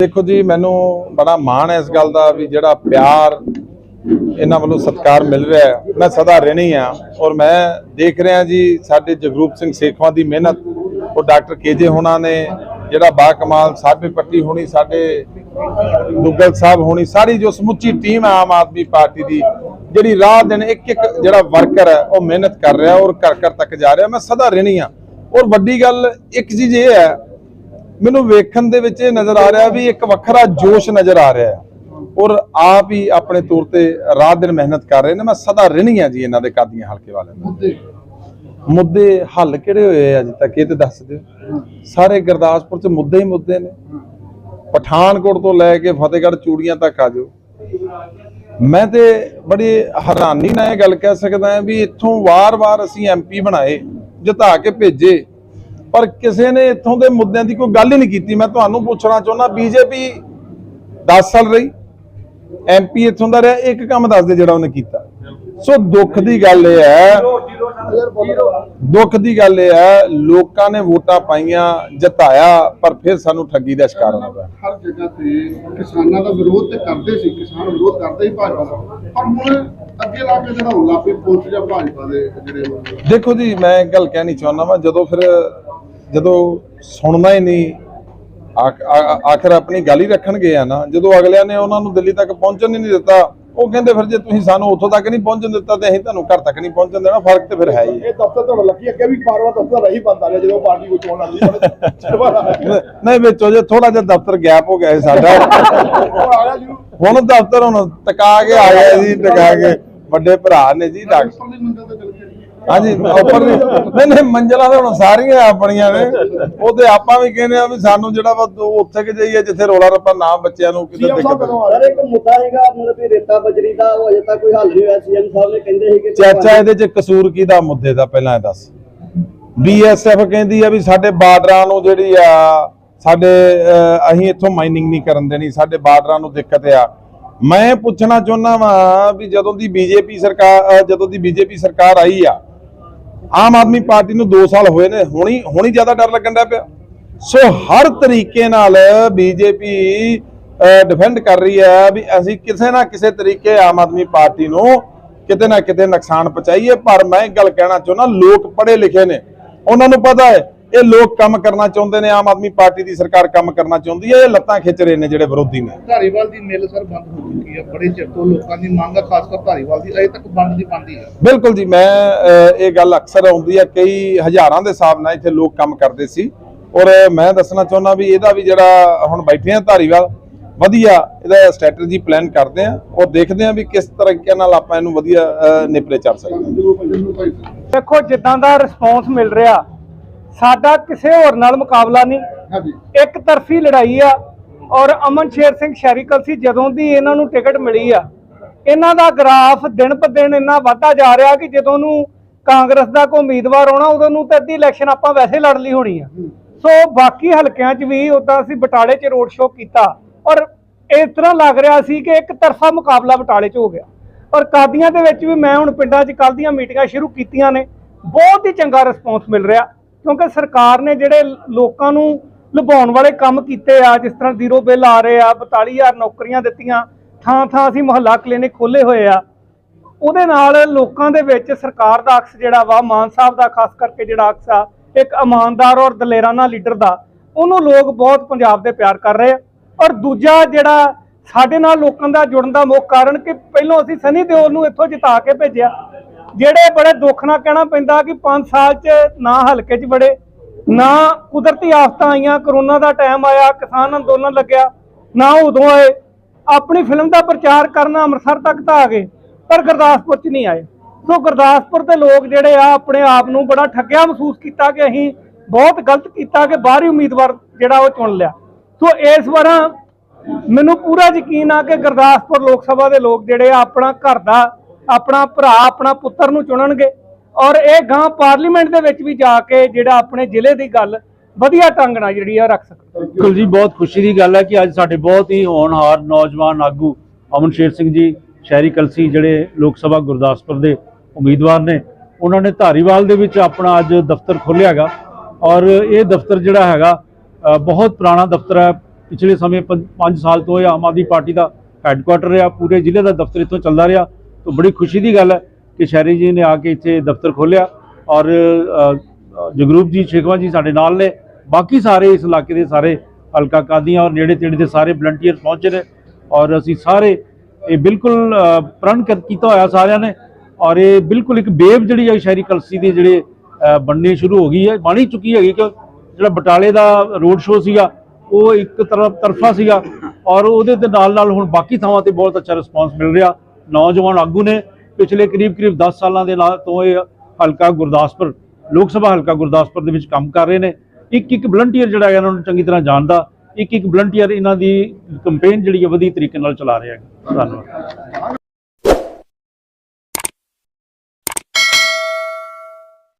ਦੇਖੋ ਜੀ, ਮੈਨੂੰ ਬੜਾ ਮਾਣ ਹੈ ਇਸ ਗੱਲ ਦਾ ਵੀ ਜਿਹੜਾ ਪਿਆਰ ਇਹਨਾਂ ਵੱਲੋਂ ਸਤਿਕਾਰ ਮਿਲ ਰਿਹਾ ਹੈ। ਮੈਂ ਸਦਾ ਰਹਿਣੀ ਆ ਔਰ ਮੈਂ ਦੇਖ ਰਿਹਾ ਜੀ, ਸਾਡੇ ਜਗਰੂਪ ਸਿੰਘ ਸੇਖਵਾਂ ਦੀ ਮਿਹਨਤ, ਉਹ ਡਾਕਟਰ ਕੇਜੇ ਹੋਣਾ ਨੇ, ਜਿਹੜਾ ਬਾ ਕਮਾਲ ਸਾਬੇ ਪੱਟੀ ਹੋਣੀ, ਸਾਡੇ ਦੁੱਗਲ ਸਾਹਿਬ ਹੋਣੀ, ਸਾਰੀ ਜੋ ਸਮੁੱਚੀ ਟੀਮ ਹੈ ਆਮ ਆਦਮੀ ਪਾਰਟੀ ਦੀ, ਜਿਹੜੀ ਰਾਹ ਦਿਨ ਇੱਕ ਇੱਕ ਜਿਹੜਾ ਵਰਕਰ ਹੈ, ਉਹ ਮਿਹਨਤ ਕਰ ਰਿਹਾ ਔਰ ਘਰ ਘਰ ਤੱਕ ਜਾ ਰਿਹਾ। ਮੈਂ ਸਦਾ ਰਹਿਣੀ ਆ ਔਰ ਵੱਡੀ ਗੱਲ ਇੱਕ ਚੀਜ਼ ਇਹ ਹੈ ਮੈਨੂੰ ਵੇਖਣ ਦੇ ਵਿੱਚ ਇਹ ਨਜ਼ਰ ਆ ਰਿਹਾ ਵੀ ਇੱਕ ਵੱਖਰਾ ਜੋਸ਼ ਨਜ਼ਰ ਆ ਰਿਹਾ ਹੈ। ਔਰ ਆਪ ਹੀ ਆਪਣੇ ਤੌਰ ਤੇ ਰਾਤ ਦਿਨ ਮਿਹਨਤ ਕਰ ਰਹੇ ਨੇ। ਮੈਂ ਸਦਾ ਰਹਿਣੀ ਆ ਜੀ ਇਹਨਾਂ ਦੇ ਕਾਦੀਆਂ ਹਲਕੇ ਵਾਲਿਆਂ ਦਾ। ਮੁੱਦੇ? ਹੱਲ ਕਿਹੜੇ ਹੋਏ ਆ ਅੱਜ ਤੱਕ ਇਹ ਤੇ ਦੱਸ ਦਿਓ। ਸਾਰੇ ਗੁਰਦਾਸਪੁਰ ਚ ਮੁੱਦੇ ਹੀ ਮੁੱਦੇ ਨੇ। ਪਠਾਨਕੋਟ ਤੋਂ ਲੈ ਕੇ ਫਤਿਹਗੜ੍ਹ ਚੂੜੀਆਂ ਤੱਕ ਆ ਜਾਓ। ਮੈਂ ਤੇ ਬੜੀ ਹੈਰਾਨੀ ਨਾਲ ਇਹ ਗੱਲ ਕਹਿ ਸਕਦਾ ਹਾਂ ਵੀ ਇੱਥੋਂ ਵਾਰ-ਵਾਰ ਅਸੀਂ ਐਮਪੀ ਬਣਾਏ ਜਿਤਾ ਕੇ ਭੇਜੇ। ਪਰ ਕਿਸੇ ਨੇ ਇੱਥੋਂ ਦੇ ਮੁੱਦਿਆਂ ਦੀ ਕੋਈ ਗੱਲ ਹੀ ਨਹੀਂ ਕੀਤੀ। ਮੈਂ ਤੁਹਾਨੂੰ ਪੁੱਛਣਾ ਚਾਹੁੰਦਾ ਬੀਜੇਪੀ 10 ਸਾਲ ਰਹੀ ਐਮਪੀ ਇੱਥੋਂ ਦਾ ਰਿਹਾ ਇੱਕ ਕੰਮ ਦੱਸ ਦੇ ਜਿਹੜਾ ਉਹਨੇ ਕੀਤਾ। ਸੋ ਦੁੱਖ ਦੀ ਗੱਲ ਇਹ ਹੈ ਦੁੱਖ ਦੀ ਗੱਲ ਇਹ ਹੈ ਲੋਕਾਂ ਨੇ ਵੋਟਾਂ ਪਾਈਆਂ ਜਿਤਾਇਆ ਪਰ ਫਿਰ ਸਾਨੂੰ ਠੱਗੀ ਦਾ ਸ਼ਿਕਾਰ ਹੋਣਾ ਪਿਆ। ਹਰ ਜਗ੍ਹਾ ਤੇ ਕਿਸਾਨਾਂ ਦਾ ਵਿਰੋਧ ਤੇ ਕਰਦੇ ਸੀ ਕਿਸਾਨ ਵਿਰੋਧ ਕਰਦੇ ਹੀ ਭਾਜਪਾ ਦਾ। ਪਰ ਹੁਣ ਅੱਗੇ ਲਾ ਕੇ ਜਿਹੜਾ ਹੁਣ ਲਾਪੇ ਪੁਲਿਸ ਜਾਂ ਭਾਜਪਾ ਦੇ ਜਿਹੜੇ ਦੇਖੋ ਜੀ ਮੈਂ ਗੱਲ ਕਹਿਣੀ ਚਾਹੁੰਦਾ ਵਾਂ ਜਦੋਂ ਫਿਰ ਜਦੋਂ ਸੁਣਨਾ ਹੀ ਨਹੀਂ ਆਖਰ ਆਪਣੀ ਗੱਲ ਹੀ ਰੱਖਣਗੇ ਆ ਨਾ। ਜਦੋਂ ਅਗਲਿਆਂ ਨੇ ਉਹਨਾਂ ਨੂੰ ਦਿੱਲੀ ਤੱਕ ਪਹੁੰਚਣ ਹੀ ਨਹੀਂ ਦਿੱਤਾ ਉਹ ਕਹਿੰਦੇ ਫਿਰ ਜੇ ਤੁਸੀਂ ਸਾਨੂੰ ਉੱਥੋਂ ਤੱਕ ਨਹੀਂ ਪਹੁੰਚਣ ਦਿੱਤਾ ਤੇ ਅਸੀਂ ਤੁਹਾਨੂੰ ਘਰ ਤੱਕ ਨਹੀਂ ਪਹੁੰਚਣ ਦੇਣਾ ਫ਼ਰਕ ਤੇ ਫਿਰ ਹੈ ਹੀ ਇਹ ਦਫ਼ਤਰ ਤੁਹਾਡਾ ਲੱਗੀ ਅੱਗੇ ਵੀ ਬਾਰ-ਬਾਰ ਦਫ਼ਤਰ ਰਹੀ ਬੰਦ ਰਿਹਾ ਜਦੋਂ ਪਾਰਟੀ ਕੋਈ ਚੋਣ ਲੜਦੀ ਨਹੀਂ ਵਿੱਚੋਂ ਜੇ ਥੋੜਾ ਜਿਹਾ ਦਫ਼ਤਰ ਗੈਪ ਹੋ ਗਿਆ ਸੀ ਸਾਡਾ। ਹੁਣ ਆ ਗਿਆ ਜੀ। ਹੁਣ ਦਫ਼ਤਰ ਹੁਣ ਟਕਾ ਕੇ ਆ ਗਿਆ ਜੀ ਟਕਾ ਕੇ। ਵੱਡੇ ਭਰਾ ਨੇ ਜੀ ਡਾਕਟਰ ਹਾਂਜੀ ਉੱਪਰ ਦੀ ਨਹੀਂ ਨਹੀਂ ਮੰਜ਼ਲਾਂ ਤਾਂ ਹੁਣ ਸਾਰੀਆਂ ਆਪਣੀਆਂ ਨੇ। ਉਹ ਤੇ ਆਪਾਂ ਵੀ ਕਹਿੰਦੇ ਆ ਵੀ ਸਾਨੂੰ ਜਿਹੜਾ ਵਾ ਉਹ ਉੱਥੇ ਕਿ ਜਾਈਏ ਜਿੱਥੇ ਰੋਲਾ ਰੱਪਾ ਨਾ ਬੱਚਿਆਂ ਨੂੰ ਕਿਤੇ ਦਿੱਕਤ ਸਰ ਇੱਕ ਮੁੱਦਾ ਹੈਗਾ ਮਤਲਬ ਕਿ ਰੇਤਾ ਬਜਰੀ ਦਾ ਉਹ ਅਜੇ ਤੱਕ ਕੋਈ ਹੱਲ ਨਹੀਂ ਹੋਇਆ। ਸੀਐਮ ਸਾਹਿਬ ਨੇ ਕਹਿੰਦੇ ਸੀ ਕਿ ਚਾਚਾ ਇਹਦੇ ਚ ਕਸੂਰ ਕਿਹਦਾ ਮੁੱਦੇ ਦਾ ਪਹਿਲਾਂ ਇਹ ਦੱਸ। ਬੀਐਸਐਫ ਕਹਿੰਦੀ ਆ ਵੀ ਸਾਡੇ ਬਾਰਡਰਾਂ ਨੂੰ ਜਿਹੜੀ ਆ ਸਾਡੇ ਅਸੀਂ ਇੱਥੋਂ ਮਾਈਨਿੰਗ ਨਹੀਂ ਕਰਨ ਦੇਣੀ ਸਾਡੇ ਬਾਰਡਰਾਂ ਨੂੰ ਦਿੱਕਤ ਆ। ਮੈਂ ਪੁੱਛਣਾ ਚਾਹੁੰਦਾ ਵਾਂ ਵੀ ਜਦੋਂ ਦੀ ਬੀਜੇਪੀ ਸਰਕਾਰ ਜਦੋਂ ਦੀ ਬੀਜੇਪੀ ਸਰਕਾਰ ਆਈ ਆ ਆਮ ਆਦਮੀ ਪਾਰਟੀ ਨੂੰ 2 ਸਾਲ ਹੋਏ ਨੇ, ਹੁਣੀ ਹੁਣੀ ਜ਼ਿਆਦਾ ਡਰ ਲੱਗਣ ਦਾ ਪਿਆ। ਸੋ ਹਰ ਤਰੀਕੇ ਨਾਲ ਬੀਜੇਪੀ ਡਿਫੈਂਡ ਕਰ ਰਹੀ ਹੈ ਵੀ ਅਸੀਂ ਕਿਸੇ ਨਾ ਕਿਸੇ ਤਰੀਕੇ ਆਮ ਆਦਮੀ ਪਾਰਟੀ ਨੂੰ ਕਿਤੇ ਨਾ ਕਿਤੇ ਨੁਕਸਾਨ ਪਹੁੰਚਾਈਏ, ਪਰ ਮੈਂ ਇੱਕ ਗੱਲ ਕਹਿਣਾ ਚਾਹੁੰਦਾ, ਲੋਕ ਪੜ੍ਹੇ ਲਿਖੇ ਨੇ। ਉਹਨਾਂ ਨੂੰ ਪਤਾ ਹੈ ਇਹ ਲੋਕ ਕੰਮ ਕਰਨਾ ਚਾਹੁੰਦੇ ਨੇ ਆਮ ਆਦਮੀ ਪਾਰਟੀ ਦੀ ਸਰਕਾਰ ਕੰਮ ਕਰਨਾ ਚਾਹੁੰਦੀ ਹੈ ਇਹ ਲੱਤਾਂ ਖਿੱਚ ਰਹੇ ਨੇ ਜਿਹੜੇ ਵਿਰੋਧੀ ਨੇ। ਧਾਰੀਵਾਲ ਦੀ ਮਿਲ ਸਰ ਬੰਦ ਹੋ ਚੁੱਕੀ ਹੈ ਬੜੇ ਚਿਰ ਤੋਂ ਲੋਕਾਂ ਦੀ ਮੰਗ ਹੈ ਖਾਸ ਕਰ ਧਾਰੀਵਾਲ ਦੀ ਅਜੇ ਤੱਕ ਬੰਦ ਦੀ ਬੰਦੀ ਹੈ। ਬਿਲਕੁਲ ਜੀ ਮੈਂ ਇਹ ਗੱਲ ਅਕਸਰ ਆਉਂਦੀ ਹੈ ਕਈ ਹਜ਼ਾਰਾਂ ਦੇ ਹਿਸਾਬ ਨਾਲ ਇੱਥੇ ਲੋਕ ਕੰਮ ਕਰਦੇ ਸੀ। ਔਰ ਮੈਂ ਦੱਸਣਾ ਚਾਹੁੰਦਾ ਵੀ ਇਹਦਾ ਵੀ ਜਿਹੜਾ ਹੁਣ ਬੈਠੇ ਆ ਧਾਰੀਵਾਲ ਵਧੀਆ ਇਹਦਾ ਸਟ੍ਰੈਟਜੀ ਪਲਾਨ ਕਰਦੇ ਆ ਔਰ ਦੇਖਦੇ ਆ ਵੀ ਕਿਸ ਤਰੀਕੇ ਨਾਲ ਆਪਾਂ ਇਹਨੂੰ ਵਧੀਆ ਨਿਪਰੇ ਚੜ ਸਕਦੇ ਹਾਂ। ਦੇਖੋ ਜਿੱਦਾਂ ਦਾ ਰਿਸਪੌਂਸ ਮਿਲ ਰਿਹਾ ਸਾਡਾ ਕਿਸੇ ਹੋਰ ਨਾਲ ਮੁਕਾਬਲਾ ਨਹੀਂ। ਹਾਂਜੀ। ਇੱਕ ਤਰਫੀ ਲੜਾਈ ਆ ਔਰ ਅਮਨ ਸ਼ੇਰ ਸਿੰਘ ਸ਼ੈਰੀਕਲ ਸੀ ਜਦੋਂ ਦੀ ਇਹਨਾਂ ਨੂੰ ਟਿਕਟ ਮਿਲੀ ਆ ਇਹਨਾਂ ਦਾ ਗ੍ਰਾਫ ਦਿਨ ਪ ਦਿਨ ਇੰਨਾ ਵਧਦਾ ਜਾ ਰਿਹਾ ਕਿ ਜਦੋਂ ਨੂੰ ਕਾਂਗਰਸ ਦਾ ਕੋਈ ਉਮੀਦਵਾਰ ਆਉਣਾ ਉਦੋਂ ਨੂੰ ਤਾਂ ਅੱਧੀ ਇਲੈਕਸ਼ਨ ਆਪਾਂ ਵੈਸੇ ਲੜ ਲਈ ਹੋਣੀ ਆ। ਸੋ ਬਾਕੀ ਹਲਕਿਆਂ 'ਚ ਵੀ ਉਦਾਂ ਅਸੀਂ ਬਟਾਲੇ 'ਚ ਰੋਡ ਸ਼ੋਅ ਕੀਤਾ ਔਰ ਇਸ ਤਰ੍ਹਾਂ ਲੱਗ ਰਿਹਾ ਸੀ ਕਿ ਇੱਕ ਤਰਫਾ ਮੁਕਾਬਲਾ ਬਟਾਲੇ 'ਚ ਹੋ ਗਿਆ। ਔਰ ਕਾਦੀਆਂ ਦੇ ਵਿੱਚ ਵੀ ਮੈਂ ਹੁਣ ਪਿੰਡਾਂ 'ਚ ਕੱਲ ਦੀਆਂ ਮੀਟਿੰਗਾਂ ਸ਼ੁਰੂ ਕੀਤੀਆਂ ਨੇ ਬਹੁਤ ਹੀ ਚੰਗਾ ਰਿਸਪੌਂਸ ਮਿਲ ਰਿਹਾ। ਕਿਉਂਕਿ ਸਰਕਾਰ ਨੇ ਜਿਹੜੇ ਲੋਕਾਂ ਨੂੰ ਲੁਭਾਉਣ ਵਾਲੇ ਕੰਮ ਕੀਤੇ ਆ, ਜਿਸ ਤਰ੍ਹਾਂ ਜ਼ੀਰੋ ਬਿੱਲ ਆ ਰਹੇ ਆ 42000 ਨੌਕਰੀਆਂ ਦਿੱਤੀਆਂ, ਥਾਂ ਥਾਂ ਅਸੀਂ ਮੁਹੱਲਾ ਕਲੀਨਿਕ ਖੋਲੇ ਹੋਏ ਆ। ਉਹਦੇ ਨਾਲ ਲੋਕਾਂ ਦੇ ਵਿੱਚ ਸਰਕਾਰ ਦਾ ਅਕਸ ਜਿਹੜਾ ਵਾ, ਮਾਨ ਸਾਹਿਬ ਦਾ ਖਾਸ ਕਰਕੇ ਜਿਹੜਾ ਅਕਸ ਆ, ਇੱਕ ਇਮਾਨਦਾਰ ਔਰ ਦਲੇਰਾਨਾ ਲੀਡਰ ਦਾ, ਉਹਨੂੰ ਲੋਕ ਬਹੁਤ ਪੰਜਾਬ ਦੇ ਪਿਆਰ ਕਰ ਰਹੇ ਆ। ਔਰ ਦੂਜਾ ਜਿਹੜਾ ਸਾਡੇ ਨਾਲ ਲੋਕਾਂ ਦਾ ਜੁੜਨ ਦਾ ਮੁੱਖ ਕਾਰਨ ਕਿ ਪਹਿਲਾਂ ਅਸੀਂ ਸਨੀ ਦਿਓਲ ਨੂੰ ਇੱਥੋਂ ਜਿਤਾ ਕੇ ਭੇਜਿਆ। ਜਿਹੜੇ ਬੜੇ ਦੁੱਖ ਨਾਲ ਕਹਿਣਾ ਪੈਂਦਾ ਕਿ 5 ਸਾਲ 'ਚ ਨਾ ਹਲਕੇ 'ਚ ਬੜੇ ਨਾ ਕੁਦਰਤੀ ਆਫਤਾਂ ਆਈਆਂ, ਕਰੋਨਾ ਦਾ ਟਾਈਮ ਆਇਆ, ਕਿਸਾਨ ਅੰਦੋਲਨ ਲੱਗਿਆ, ਨਾ ਉਦੋਂ ਆਏ। ਆਪਣੀ ਫਿਲਮ ਦਾ ਪ੍ਰਚਾਰ ਕਰਨਾ ਅੰਮ੍ਰਿਤਸਰ ਤੱਕ ਤਾਂ ਆ ਗਏ, ਪਰ ਗੁਰਦਾਸਪੁਰ 'ਚ ਨਹੀਂ ਆਏ। ਸੋ ਗੁਰਦਾਸਪੁਰ ਦੇ ਲੋਕ ਜਿਹੜੇ ਆ, ਆਪਣੇ ਆਪ ਨੂੰ ਬੜਾ ਠੱਗਿਆ ਮਹਿਸੂਸ ਕੀਤਾ ਕਿ ਅਸੀਂ ਬਹੁਤ ਗਲਤ ਕੀਤਾ ਕਿ ਬਾਹਰੀ ਉਮੀਦਵਾਰ ਜਿਹੜਾ ਉਹ ਚੁਣ ਲਿਆ। ਸੋ ਇਸ ਵਾਰਾਂ ਮੈਨੂੰ ਪੂਰਾ ਯਕੀਨ ਆ ਕਿ ਗੁਰਦਾਸਪੁਰ ਲੋਕ ਸਭਾ ਦੇ ਲੋਕ ਜਿਹੜੇ ਆ, ਆਪਣਾ ਘਰ ਦਾ ਆਪਣਾ ਭਰਾ, ਆਪਣਾ ਪੁੱਤਰ ਨੂੰ ਚੁਣਨਗੇ। ਔਰ ਇਹ ਗਾਂ ਪਾਰਲੀਮੈਂਟ ਦੇ ਵਿੱਚ ਵੀ ਜਾ ਕੇ ਜਿਹੜਾ ਆਪਣੇ ਜ਼ਿਲ੍ਹੇ ਦੀ ਗੱਲ ਵਧੀਆ ਢੰਗ ਨਾਲ ਜਿਹੜੀ ਆ ਰੱਖ ਸਕਣ। ਬਿਲਕੁਲ ਜੀ, ਬਹੁਤ ਖੁਸ਼ੀ ਦੀ ਗੱਲ ਹੈ ਕਿ ਅੱਜ ਸਾਡੇ ਬਹੁਤ ਹੀ ਹੋਣਹਾਰ ਨੌਜਵਾਨ ਆਗੂ ਅਮਨ ਸ਼ੇਰ ਸਿੰਘ ਜੀ, ਸ਼ਹਿਰੀ ਕਲਸੀ ਜਿਹੜੇ ਲੋਕ ਸਭਾ ਗੁਰਦਾਸਪੁਰ ਦੇ ਉਮੀਦਵਾਰ ਨੇ, ਉਹਨਾਂ ਨੇ ਧਾਰੀਵਾਲ ਦੇ ਵਿੱਚ ਆਪਣਾ ਅੱਜ ਦਫ਼ਤਰ ਖੋਲ੍ਹਿਆ ਹੈਗਾ। ਔਰ ਇਹ ਦਫ਼ਤਰ ਜਿਹੜਾ ਹੈਗਾ ਬਹੁਤ ਪੁਰਾਣਾ ਦਫ਼ਤਰ ਹੈ। ਪਿਛਲੇ ਸਮੇਂ 5 ਸਾਲ ਤੋਂ ਇਹ ਆਮ ਆਦਮੀ ਪਾਰਟੀ ਦਾ ਹੈੱਡਕੁਆਟਰ ਰਿਹਾ, ਪੂਰੇ ਜ਼ਿਲ੍ਹੇ ਦਾ ਦਫ਼ਤਰ ਇੱਥੋਂ ਚੱਲਦਾ ਰਿਹਾ। ਤਾਂ ਬੜੀ ਖੁਸ਼ੀ ਦੀ ਗੱਲ ਹੈ ਕਿ ਸ਼ਹਿਰੀ ਜੀ ਨੇ ਆ ਕੇ ਇੱਥੇ ਦਫ਼ਤਰ ਖੋਲ੍ਹਿਆ ਔਰ ਜਗਰੂਪ ਜੀ, ਸ਼ੇਖਵਾ ਜੀ ਸਾਡੇ ਨਾਲ ਨੇ। ਬਾਕੀ ਸਾਰੇ ਇਸ ਇਲਾਕੇ ਦੇ ਸਾਰੇ ਹਲਕਾ ਕਾਦੀਆਂ ਔਰ ਨੇੜੇ ਤੇੜੇ ਦੇ ਸਾਰੇ ਵਲੰਟੀਅਰ ਪਹੁੰਚੇ ਨੇ ਔਰ ਅਸੀਂ ਸਾਰੇ ਇਹ ਬਿਲਕੁਲ ਪ੍ਰਣ ਕੀਤਾ ਹੋਇਆ ਸਾਰਿਆਂ ਨੇ ਔਰ ਇਹ ਬਿਲਕੁਲ ਇੱਕ ਬੇਬ ਜਿਹੜੀ ਹੈ ਸ਼ਹਿਰੀ ਕਲਸੀ ਦੀ ਜਿਹੜੇ ਬਣਨੀ ਸ਼ੁਰੂ ਹੋ ਗਈ ਹੈ। ਬਣ ਹੀ ਚੁੱਕੀ ਹੈਗੀ ਕਿ ਜਿਹੜਾ ਬਟਾਲੇ ਦਾ ਰੋਡ ਸ਼ੋਅ ਸੀਗਾ, ਉਹ ਇੱਕ ਤਰਫ ਤਰਫਾ ਸੀਗਾ ਔਰ ਉਹਦੇ ਦੇ ਨਾਲ ਨਾਲ ਹੁਣ ਬਾਕੀ ਥਾਵਾਂ ਤੇ ਬਹੁਤ ਅੱਛਾ ਰਿਸਪਾਂਸ ਮਿਲ ਰਿਹਾ। ਨੌਜਵਾਨ ਆਗੂ ਨੇ ਪਿਛਲੇ ਕਰੀਬ ਕਰੀਬ 10 ਸਾਲਾਂ ਦੇ ਨਾਲ ਤੋਂ ਇਹ ਹਲਕਾ ਗੁਰਦਾਸਪੁਰ, ਲੋਕ ਸਭਾ ਹਲਕਾ ਗੁਰਦਾਸਪੁਰ ਦੇ ਵਿੱਚ ਕੰਮ ਕਰ ਰਹੇ ਨੇ। ਇੱਕ ਇੱਕ ਵਲੰਟੀਅਰ ਜਿਹੜਾ ਹੈ ਇਹਨਾਂ ਨੂੰ ਚੰਗੀ ਤਰ੍ਹਾਂ ਜਾਣਦਾ। ਇੱਕ ਇੱਕ ਵਲੰਟੀਅਰ ਇਹਨਾਂ ਦੀ ਕੰਪੇਨ ਜਿਹੜੀ ਹੈ ਵਧੀਆ ਤਰੀਕੇ ਨਾਲ ਚਲਾ ਰਿਹਾ ਹੈ ਧੰਨਵਾਦ।